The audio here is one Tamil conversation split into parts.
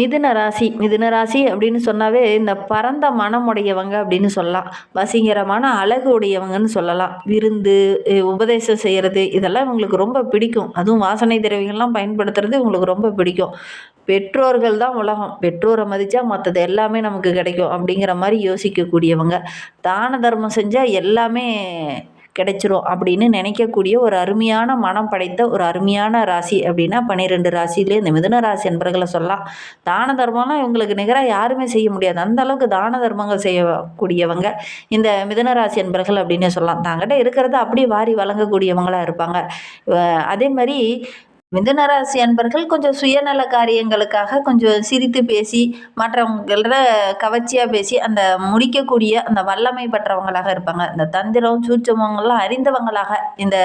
மிதுன ராசி மிதுன ராசி அப்படின்னு சொன்னாவே இந்த பரந்த மனமுடையவங்க அப்படின்னு சொல்லலாம். வசீகரமான அழகு உடையவங்கன்னு சொல்லலாம். விருந்து உபதேசம் செய்கிறது இதெல்லாம் இவங்களுக்கு ரொம்ப பிடிக்கும். அதுவும் வாசனை திரவியங்கள்லாம் பயன்படுத்துறது இவங்களுக்கு ரொம்ப பிடிக்கும். பெற்றோர்கள் தான் உலகம். பெற்றோரை மதித்தா மற்றது எல்லாமே நமக்கு கிடைக்கும் அப்படிங்கிற மாதிரி யோசிக்கக்கூடியவங்க. தான தர்மம் செஞ்சால் எல்லாமே கிடைச்சிரும் அப்படின்னு நினைக்கக்கூடிய ஒரு அருமையான மனம் படைத்த ஒரு அருமையான ராசி அப்படின்னா பன்னிரெண்டு ராசியிலே இந்த மிதுன ராசி என்பர்களை சொல்லலாம். தான தர்மம்லாம் இவங்களுக்கு நிகராக யாருமே செய்ய முடியாது. அந்த அளவுக்கு தான தர்மங்கள் செய்யக்கூடியவங்க இந்த மிதுன ராசி என்பர்கள் அப்படின்னு சொல்லலாம். தாங்கிட்ட இருக்கிறத அப்படியே வாரி வழங்கக்கூடியவங்களாக இருப்பாங்க. அதே மாதிரி மிதுனராசி அன்பர்கள் கொஞ்சம் சுயநல காரியங்களுக்காக கொஞ்சம் சிரித்து பேசி மற்றவங்கள கவர்ச்சியாக பேசி அந்த முடிக்கக்கூடிய அந்த வல்லமை பெற்றவங்களாக இருப்பாங்க. இந்த தந்திரம் சூட்சமங்கள்லாம் அறிந்தவங்களாக இந்த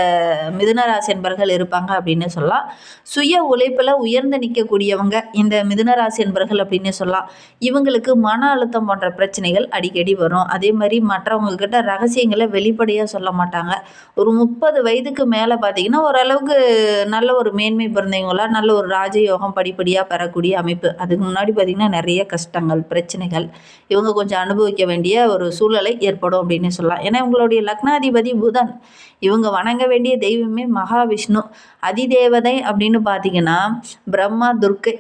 மிதுனராசி அன்பர்கள் இருப்பாங்க அப்படின்னு சொல்லலாம். சுய உழைப்பில் உயர்ந்து நிற்கக்கூடியவங்க இந்த மிதுனராசி அன்பர்கள் அப்படின்னு சொல்லலாம். இவங்களுக்கு மன அழுத்தம் போன்ற பிரச்சனைகள் அடிக்கடி வரும். அதே மாதிரி மற்றவங்கக்கிட்ட ரகசியங்களை வெளிப்படையாக சொல்ல மாட்டாங்க. ஒரு முப்பது வயதுக்கு மேலே பார்த்தீங்கன்னா ஓரளவுக்கு நல்ல ஒரு மேன் மேன்மை பிறந்தவங்களா? நல்ல ஒரு ராஜயோகம் படிப்படியாக பெறக்கூடிய அமைப்பு. அதுக்கு முன்னாடி பார்த்திங்கன்னா நிறைய கஷ்டங்கள் பிரச்சனைகள் இவங்க கொஞ்சம் அனுபவிக்க வேண்டிய ஒரு சூழலை ஏற்படும் அப்படின்னு சொல்லலாம். ஏன்னா இவங்களுடைய லக்னாதிபதி புதன். இவங்க வணங்க வேண்டிய தெய்வமே மகாவிஷ்ணு. அதிதேவதை அப்படின்னு பார்த்தீங்கன்னா பிரம்மா துர்க்கை.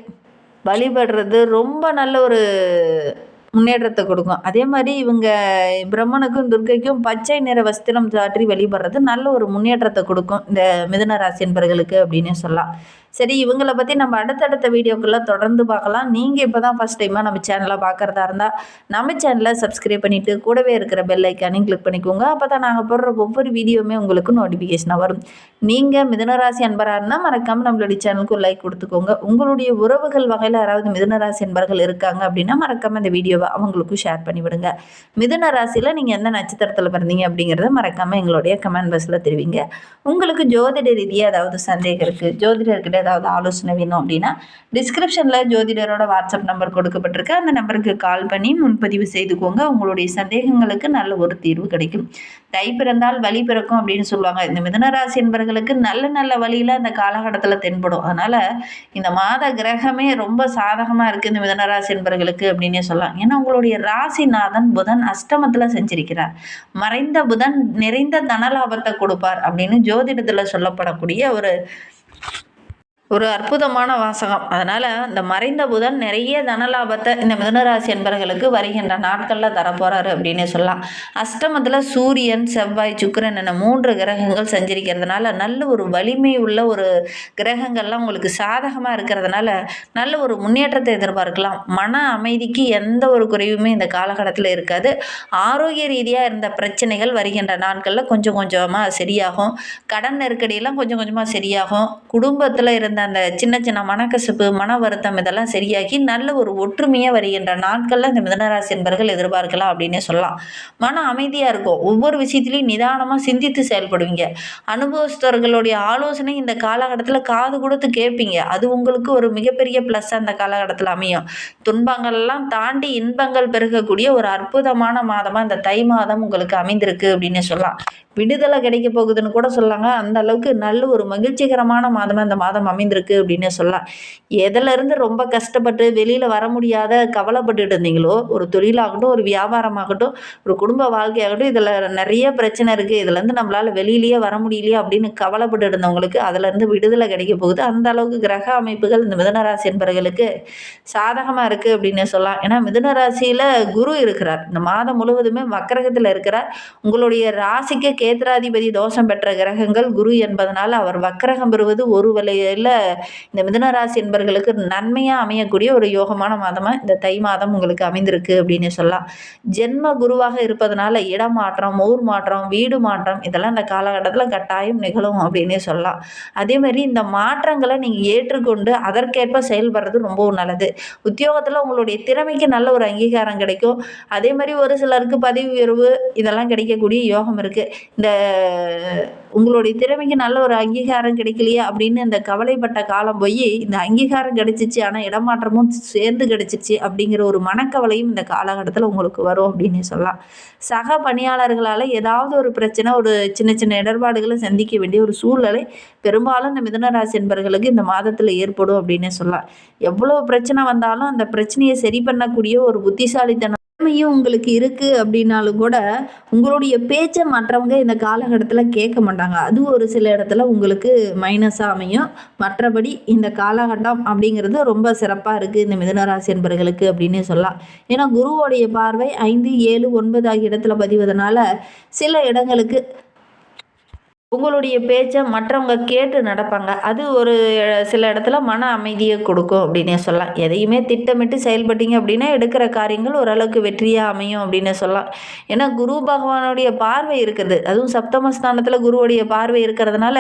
வழிபடுறது ரொம்ப நல்ல ஒரு முன்னேற்றத்தை கொடுக்கும். அதே மாதிரி இவங்க பிரம்மனுக்கும் துர்க்கைக்கும் பச்சை நிற வஸ்திரம் சாற்றி வழிபடுறது நல்ல ஒரு முன்னேற்றத்தை கொடுக்கும் இந்த மிதுன ராசி என்பர்களுக்கு அப்படின்னு சொல்லலாம். சரி இவங்களை பற்றி நம்ம அடுத்தடுத்த வீடியோக்குள்ளே தொடர்ந்து பார்க்கலாம். நீங்கள் இப்போ தான் ஃபஸ்ட் டைமாக நம்ம சேனலை பார்க்குறதா இருந்தால் நம்ம சேனலை சப்ஸ்கிரைப் பண்ணிவிட்டு கூடவே இருக்கிற பெல் ஐக்கானையும் கிளிக் பண்ணிக்கோங்க. அப்போ தான் நாங்கள் போடுற ஒவ்வொரு வீடியோவுமே உங்களுக்கு நோட்டிஃபிகேஷனாக வரும். நீங்கள் மிதுனராசி அன்பராக இருந்தால் மறக்காமல் நம்மளுடைய சேனலுக்கு லைக் கொடுத்துக்கோங்க. உங்களுடைய உறவுகள் வகையில் யாராவது மிதுனராசி அன்பர்கள் இருக்காங்க அப்படின்னா மறக்காமல் இந்த வீடியோவை அவங்களுக்கும் ஷேர் பண்ணிவிடுங்க மிதுன ராசியில் நீங்கள் எந்த நட்சத்திரத்தில் பிறந்தீங்க அப்படிங்கிறத மறக்காமல் எங்களுடைய கமெண்ட் பாக்ஸில் தெரிவிங்க. உங்களுக்கு ஜோதிட ரீதியாக ஏதாவது சந்தேகம் இருக்குது ஜோதிடர்கிட்ட ஏதாவது ஆலோசனை வேணும் அப்படின்னா டிஸ்கிரிப்ஷனில் ஜோதிடரோட வாட்ஸ்அப் நம்பர் கொடுக்கப்பட்டிருக்கு. அந்த நம்பருக்கு கால் பண்ணி முன்பதிவு செய்துக்கோங்க. உங்களுடைய சந்தேகங்களுக்கு நல்ல ஒரு தீர்வு கிடைக்கும். தை பிறந்தால் வழி பிறக்கும் அப்படின்னு சொல்லுவாங்க. இந்த மிதனராசி என்பர்களுக்கு நல்ல நல்ல வழியில் அந்த காலகட்டத்தில் தென்படும். அதனால் இந்த மாத கிரகமே ரொம்ப சாதகமாக இருக்குது இந்த மிதனராசி என்பவர்களுக்கு அப்படின்னே சொல்லலாம். ஏன்னா உங்களுடைய ராசிநாதன் புதன் அஷ்டமத்தில் செஞ்சிருக்கிறார். மறைந்த புதன் நிறைந்த தனலாபத்தை கொடுப்பார் அப்படின்னு ஜோதிடத்தில் சொல்லப்படக்கூடிய ஒரு ஒரு அற்புதமான வாசகம். அதனால் இந்த மறைந்த புதன் நிறைய தனலாபத்தை இந்த மிதனராசி என்பர்களுக்கு வருகின்ற நாட்களில் தரப்போகிறாரு அப்படின்னு சொல்லலாம். அஷ்டமத்தில் சூரியன் செவ்வாய் சுக்கிரன் என மூன்று கிரகங்கள் செஞ்சிருக்கிறதுனால நல்ல ஒரு வலிமை உள்ள ஒரு கிரகங்கள்லாம் உங்களுக்கு சாதகமாக இருக்கிறதுனால நல்ல ஒரு முன்னேற்றத்தை எதிர்பார்க்கலாம். மன அமைதிக்கு எந்த ஒரு குறைவுமே இந்த காலகட்டத்தில் இருக்காது. ஆரோக்கிய ரீதியாக இருந்த பிரச்சனைகள் வருகின்ற நாட்களில் கொஞ்சம் கொஞ்சமாக சரியாகும். கடன் நெருக்கடியெல்லாம் கொஞ்சம் கொஞ்சமாக சரியாகும். குடும்பத்தில் இருந்த அந்த சின்ன சின்ன மனக்கசப்பு மன வருத்தம் இதெல்லாம் சரியாகி நல்ல ஒரு ஒற்றுமையாக வருகின்ற நாட்களில் இந்த மிதனராசி என்பர்கள் எதிர்பார்க்கலாம் அப்படின்னே சொல்லலாம். மன அமைதியாக இருக்கும். ஒவ்வொரு விஷயத்துலையும் நிதானமாக சிந்தித்து செயல்படுவீங்க. அனுபவஸ்தவர்களுடைய ஆலோசனை இந்த காலகட்டத்தில் காது கொடுத்து கேட்பீங்க. அது உங்களுக்கு ஒரு மிகப்பெரிய ப்ளஸ் அந்த காலகட்டத்தில் அமையும். துன்பங்கள்லாம் தாண்டி இன்பங்கள் பெருகக்கூடிய ஒரு அற்புதமான மாதமாக இந்த தை மாதம் உங்களுக்கு அமைந்திருக்கு அப்படின்னு சொல்லலாம். விடுதலை கிடைக்க போகுதுன்னு கூட சொல்லாங்க. அந்த அளவுக்கு நல்ல ஒரு மகிழ்ச்சிகரமான மாதமாக இந்த மாதம் அமைந்திருக்கு அப்படின்னு சொல்லலாம். எதிலிருந்து ரொம்ப கஷ்டப்பட்டு வெளியில் வர முடியாத கவலைப்பட்டுட்டு இருந்தீங்களோ ஒரு தொழிலாகட்டும் ஒரு வியாபாரமாகட்டும் ஒரு குடும்ப வாழ்க்கையாகட்டும் இதில் நிறைய பிரச்சனை இருக்குது இதுலேருந்து நம்மளால் வெளியிலேயே வர முடியலையே அப்படின்னு கவலைப்பட்டு இருந்தவங்களுக்கு அதுலேருந்து விடுதலை கிடைக்க போகுது. அந்த அளவுக்கு கிரக அமைப்புகள் இந்த மிதனராசி என்பவர்களுக்கு சாதகமாக இருக்குது அப்படின்னு சொல்லலாம். ஏன்னா மிதுனராசியில் குரு இருக்கிறார். இந்த மாதம் முழுவதுமே வக்கரகத்தில் இருக்கிறார். உங்களுடைய ராசிக்கு கேந்திராதிபதி தோஷம் பெற்ற கிரகங்கள் குரு என்பதனால் அவர் வக்கரகம் பெறுவது ஒரு வழியில் இந்த மிதனராசி என்பர்களுக்கு நன்மையாக அமையக்கூடிய ஒரு யோகமான மாதமாக இந்த தை மாதம் உங்களுக்கு அமைந்திருக்கு அப்படின்னு சொல்லலாம். ஜென்ம குருவாக இருப்பதனால இடமாற்றம் ஊர் மாற்றம் வீடு மாற்றம் இதெல்லாம் இந்த காலகட்டத்தில் கட்டாயம் நிகழும் அப்படின்னே சொல்லலாம். அதே மாதிரி இந்த மாற்றங்களை நீங்கள் ஏற்றுக்கொண்டு அதற்கேற்ப செயல்படுறது ரொம்பவும் நல்லது. உத்தியோகத்தில் உங்களுடைய திறமைக்கு நல்ல ஒரு அங்கீகாரம் கிடைக்கும். அதே மாதிரி ஒரு சிலருக்கு பதவி உயர்வு இதெல்லாம் கிடைக்கக்கூடிய யோகம் இருக்குது இந்த உங்களுடைய திறமைக்கு நல்ல ஒரு அங்கீகாரம் கிடைக்கலையே? அப்படின்னு இந்த கவலைப்பட்ட காலம் போய் இந்த அங்கீகாரம் கிடைச்சிச்சு ஆனால் இடமாற்றமும் சேர்ந்து கிடைச்சிச்சு அப்படிங்கிற ஒரு மனக்கவலையும் இந்த காலகட்டத்தில் உங்களுக்கு வரும் அப்படின்னு சொல்லலாம். சக பணியாளர்களால் ஏதாவது ஒரு பிரச்சனை ஒரு சின்ன சின்ன இடர்பாடுகளை சந்திக்க வேண்டிய ஒரு சூழ்நிலை பெரும்பாலும் இந்த மிதுனராசி என்பர்களுக்கு இந்த மாதத்தில் ஏற்படும் அப்படின்னு சொல்லலாம். எவ்வளோ பிரச்சனை வந்தாலும் அந்த பிரச்சனையை சரி பண்ணக்கூடிய ஒரு புத்திசாலித்தனம் திறமையும் உங்களுக்கு இருக்குது அப்படின்னாலும் கூட உங்களுடைய பேச்சை மற்றவங்க இந்த காலகட்டத்தில் கேட்க மாட்டாங்க. அது ஒரு சில இடத்துல உங்களுக்கு மைனஸாக அமையும். மற்றபடி இந்த காலகட்டம் அப்படிங்கிறது ரொம்ப சிறப்பாக இருக்குது இந்த மிதுனராசி என்பர்களுக்கு அப்படின்னு சொல்லலாம். ஏன்னா குருவோடைய பார்வை ஐந்து ஏழு ஒன்பது ஆகிய இடத்துல பதிவதனால சில இடங்களுக்கு உங்களுடைய பேச்சை மற்றவங்க கேட்டு நடப்பாங்க. அது ஒரு சில இடத்துல மன அமைதியை கொடுக்கும் அப்படின்னே சொல்லலாம். எதையுமே திட்டமிட்டு செயல்பட்டீங்க அப்படின்னா எடுக்கிற காரியங்கள் ஓரளவுக்கு வெற்றியாக அமையும் அப்படின்னு சொல்லலாம். ஏன்னா குரு பகவானுடைய பார்வை இருக்குது. அதுவும் சப்தமஸ்தானத்தில் குருவுடைய பார்வை இருக்கிறதுனால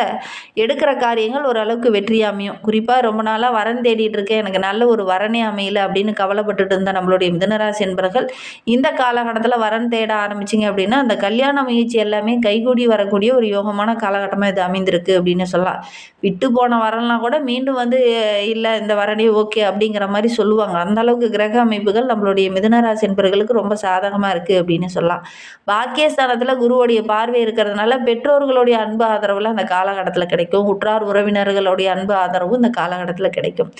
எடுக்கிற காரியங்கள் ஓரளவுக்கு வெற்றியாக அமையும். குறிப்பாக ரொம்ப நாளாக வரன் தேடிட்டு இருக்கேன். எனக்கு நல்ல ஒரு வரனே அமையல அப்படின்னு கவலைப்பட்டுட்டு இருந்த நம்மளுடைய மிதனராசி என்பர்கள் இந்த காலகட்டத்தில் வரன் தேட ஆரம்பிச்சிங்க அப்படின்னா அந்த கல்யாண முயற்சி எல்லாமே கைகூடி வரக்கூடிய ஒரு யோகமான காலகட்டமாக இது அமைந்திருக்கு அப்படின்னு சொல்லலாம். விட்டு போன வரலாம் கூட மீண்டும் வந்து இல்லை இந்த வரணி ஓகே அப்படிங்கிற மாதிரி சொல்லுவாங்க. அந்த அளவுக்கு கிரக அமைப்புகள் நம்மளுடைய மிதனராசி என்பர்களுக்கு ரொம்ப சாதகமாக இருக்குது அப்படின்னு சொல்லலாம். பாக்கியஸ்தானத்தில் குருவுடைய பார்வை இருக்கிறதுனால பெற்றோர்களுடைய அன்பு ஆதரவுல அந்த காலகட்டத்தில் கிடைக்கும். உற்றார் உறவினர்களுடைய அன்பு ஆதரவும் இந்த காலகட்டத்தில் கிடைக்கும்.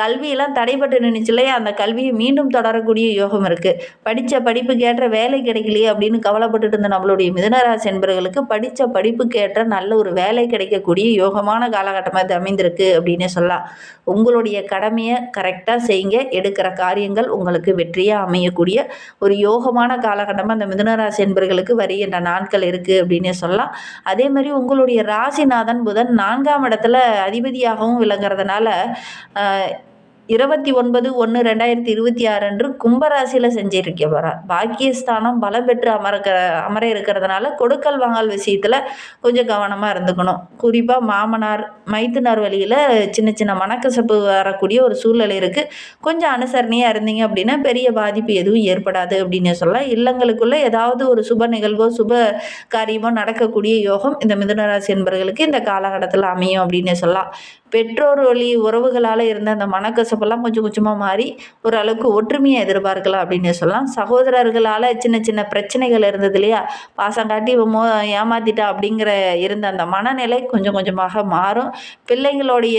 கல்வியெல்லாம் தடைப்பட்டு நின்றுச்சு இல்லையா? அந்த கல்வியை மீண்டும் தொடரக்கூடிய யோகம் இருக்குது படித்த படிப்புக்கு ஏற்ற வேலை கிடைக்கலையே அப்படின்னு கவலைப்பட்டுட்டு இருந்த நம்மளுடைய மிதனராசி என்பவர்களுக்கு படித்த படிப்புக்கு ஏற்ற நல்ல ஒரு வேலை கிடைக்கக்கூடிய யோகமான காலகட்டமாக இது அமைந்திருக்கு அப்படின்னு சொல்லலாம் உங்களுடைய கடமையை கரெக்டாக செய்யுங்க. எடுக்கிற காரியங்கள் உங்களுக்கு வெற்றியாக அமையக்கூடிய ஒரு யோகமான காலகட்டமாக அந்த மிதுனராசி என்பர்களுக்கு வருகின்ற நாட்கள் இருக்குது அப்படின்னு சொல்லலாம் அதே மாதிரி உங்களுடைய ராசிநாதன் புதன் நான்காம் இடத்துல அதிபதியாகவும் விளங்குறதுனால இருபத்தி ஒன்பது ஒன்று ரெண்டாயிரத்தி இருபத்தி ஆறு அன்று கும்பராசியில் செஞ்சிருக்க போகிறார் பாக்கியஸ்தானம் பலம் பெற்று அமர்கிற அமர இருக்கிறதுனால கொடுக்கல் வாங்கல் விஷயத்தில் கொஞ்சம் கவனமாக இருந்துக்கணும். குறிப்பாக மாமனார் மைத்துனார் வழியில் சின்ன சின்ன மனக்கசப்பு வரக்கூடிய ஒரு சூழ்நிலை இருக்குது கொஞ்சம் அனுசரணையாக இருந்தீங்க அப்படின்னா பெரிய பாதிப்பு எதுவும் ஏற்படாது அப்படின்னு சொல்லலாம். இல்லங்களுக்குள்ளே ஏதாவது ஒரு சுப நிகழ்வோ சுப காரியமோ நடக்கக்கூடிய யோகம் இந்த மிதுனராசி என்பவர்களுக்கு இந்த காலகட்டத்தில் அமையும் அப்படின்னு சொல்லலாம். பெற்றோர் வழி உறவுகளால் இருந்த அந்த கசப்பெல்லாம் கொஞ்சம் கொஞ்சமாக மாறி ஓரளவுக்கு ஒற்றுமையை எதிர்பார்க்கலாம் அப்படின்னு சொல்லலாம். சகோதரர்களால் சின்ன சின்ன பிரச்சனைகள் இருந்தது இல்லையா? பாசம் காட்டி மோ ஏமாத்திட்டா அப்படிங்கிற இருந்த அந்த மனநிலை கொஞ்சம் கொஞ்சமாக மாறும். பிள்ளைங்களுடைய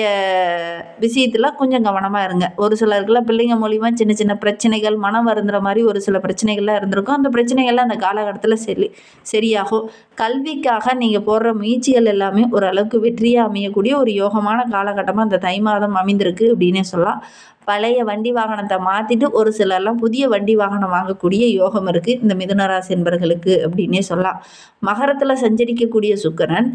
விஷயத்தில் கொஞ்சம் கவனமாக இருங்க. ஒரு சிலருக்குலாம் பிள்ளைங்க மூலிமா சின்ன சின்ன பிரச்சனைகள் மனம் வருந்துற மாதிரி ஒரு சில பிரச்சனைகள்லாம் இருந்திருக்கும். அந்த பிரச்சனைகள்லாம் அந்த காலகட்டத்தில் சரி சரியாகும். கல்விக்காக நீங்கள் போடுற முயற்சிகள் எல்லாமே ஓரளவுக்கு வெற்றியாக அமையக்கூடிய ஒரு யோகமான காலகட்டமாக அந்த தை மாதம் அமைந்திருக்கு அப்படின்னே சொல்லலாம். பழைய வண்டி வாகனத்தை மாற்றிட்டு ஒரு சிலர்லாம் புதிய வண்டி வாகனம் வாங்கக்கூடிய யோகம் இருக்குது இந்த மிதுனராசி என்பர்களுக்கு அப்படின்னே சொல்லலாம். மகரத்தில் சஞ்சரிக்கக்கூடிய சுக்கரன்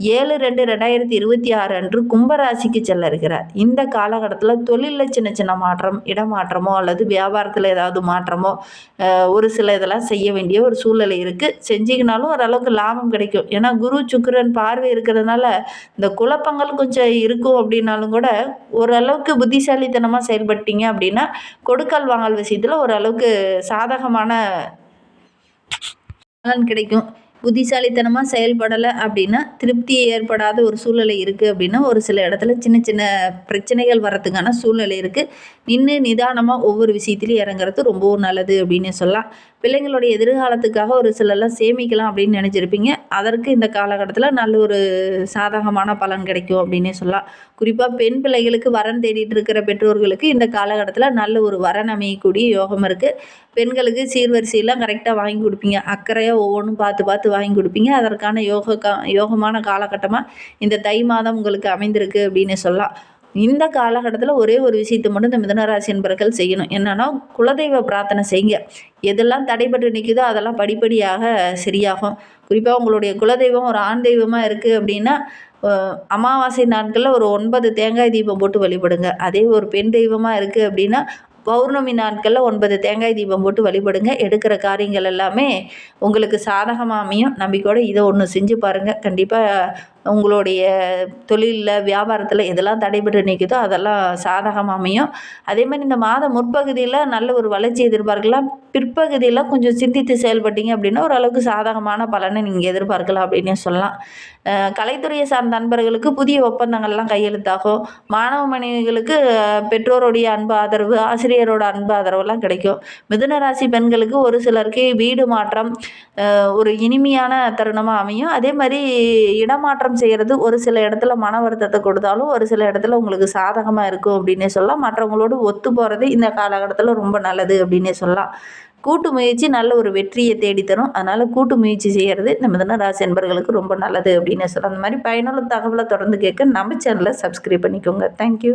ஏழு ரெண்டு ரெண்டாயிரத்தி இருபத்தி ஆறு அன்று கும்பராசிக்கு செல்ல இருக்கிறார் இந்த காலகட்டத்தில் தொழிலில் சின்ன சின்ன மாற்றம் இடமாற்றமோ அல்லது வியாபாரத்தில் ஏதாவது மாற்றமோ ஒரு சில இதெல்லாம் செய்ய வேண்டிய ஒரு சூழ்நிலை இருக்குது செஞ்சிங்கனாலும் ஓரளவுக்கு லாபம் கிடைக்கும். ஏன்னா குரு சுக்கரன் பார்வை இருக்கிறதுனால இந்த குழப்பங்கள் கொஞ்சம் இருக்கும் அப்படின்னாலும் கூட ஓரளவுக்கு புத்திசாலித்தனமாக செயல்பட்டீங்க அப்படின்னா கொடுக்கல் வாங்கல் விஷயத்தில் ஓரளவுக்கு சாதகமான பலன் கிடைக்கும். புத்திசாலித்தனமாக செயல்படலை அப்படின்னா திருப்தி ஏற்படாத ஒரு சூழ்நிலை இருக்குது அப்படின்னா ஒரு சில இடத்துல சின்ன சின்ன பிரச்சனைகள் வர்றதுக்கான சூழ்நிலை இருக்குது நின்று நிதானமாக ஒவ்வொரு விஷயத்துலையும் இறங்குறது ரொம்பவும் நல்லது அப்படின்னு சொல்லலாம். பிள்ளைங்களுடைய எதிர்காலத்துக்காக ஒரு சிலர்லாம் சேமிக்கலாம் அப்படின்னு நினச்சிருப்பீங்க. அதற்கு இந்த காலகட்டத்தில் நல்ல ஒரு சாதகமான பலன் கிடைக்கும் அப்படின்னே சொல்லலாம். குறிப்பாக பெண் பிள்ளைகளுக்கு வரன் தேடிட்டு இருக்கிற பெற்றோர்களுக்கு இந்த காலகட்டத்தில் நல்ல ஒரு வரன் அமையக்கூடிய யோகம் இருக்குது பெண்களுக்கு சீர்வரிசையெல்லாம் கரெக்டாக வாங்கி கொடுப்பீங்க. அக்கறையாக ஒவ்வொன்றும் பார்த்து பார்த்து வாங்கி கொடுப்பீங்க. அதற்கான யோக கா யோகமான காலகட்டமாக இந்த தை மாதம் உங்களுக்கு அமைந்திருக்கு அப்படின்னு சொல்லலாம். இந்த காலகட்டத்தில் ஒரே ஒரு விஷயத்தை மட்டும் இந்த மிதனராசி என்பர்கள் செய்யணும். என்னென்னா குலதெய்வ பிரார்த்தனை செய்யுங்க. எதெல்லாம் தடைபட்டு நிற்குதோ அதெல்லாம் படிப்படியாக சரியாகும். குறிப்பாக உங்களுடைய குலதெய்வம் ஒரு ஆண் தெய்வமாக இருக்குது அப்படின்னா அமாவாசை நாட்களில் ஒரு ஒன்பது தேங்காய் தீபம் போட்டு வழிபடுங்க. அதே ஒரு பெண் தெய்வமாக இருக்குது அப்படின்னா பௌர்ணமி நாட்களில் ஒன்பது தேங்காய் தீபம் போட்டு வழிபடுங்க. எடுக்கிற காரியங்கள் எல்லாமே உங்களுக்கு சாதகமாக அமையும் நம்பிக்கையோடு இதை ஒன்று செஞ்சு பாருங்கள் கண்டிப்பாக உங்களுடைய தொழிலில் வியாபாரத்தில் எதெல்லாம் தடைபட்டு நிற்குதோ அதெல்லாம் சாதகமாக அமையும். அதே மாதிரி இந்த மாத முற்பகுதியில் நல்ல ஒரு வளர்ச்சி எதிர்பார்க்கலாம். பிற்பகுதியில் கொஞ்சம் சிந்தித்து செயல்பட்டீங்க அப்படின்னா ஓரளவுக்கு சாதகமான பலனை நீங்கள் எதிர்பார்க்கலாம் அப்படின்னே சொல்லலாம். கலைத்துறையை சார்ந்த நண்பர்களுக்கு புதிய ஒப்பந்தங்கள்லாம் கையெழுத்தாகும். மாணவ மனைவிகளுக்கு பெற்றோருடைய அன்பு ஆதரவு ஆசிரியரோட அன்பு ஆதரவுலாம் கிடைக்கும். மிதுன ராசி பெண்களுக்கு ஒரு சிலருக்கு வீடு மாற்றம் ஒரு இனிமையான தருணமாக அமையும். அதே மாதிரி இடமாற்றம் செய்கிறது ஒரு சில இடத்துல மன வருத்தத்தை கொடுத்தாலும் ஒரு சில இடத்துல உங்களுக்கு சாதகமாக இருக்கும் அப்படின்னே சொல்லலாம். மற்றவங்களோடு ஒத்து போகிறது இந்த காலகட்டத்தில் ரொம்ப நல்லது அப்படின்னே சொல்லலாம். கூட்டு முயற்சி நல்ல ஒரு வெற்றியை தேடித்தரும். அதனால் கூட்டு முயற்சி செய்கிறது இந்த மிதன ராசி என்பர்களுக்கு ரொம்ப நல்லது அப்படின்னு சொல்லலாம். அந்த மாதிரி பயனுள்ள தகவலை தொடர்ந்து கேட்க நம்ம சேனலை சப்ஸ்கிரைப் பண்ணிக்கோங்க. தேங்க்யூ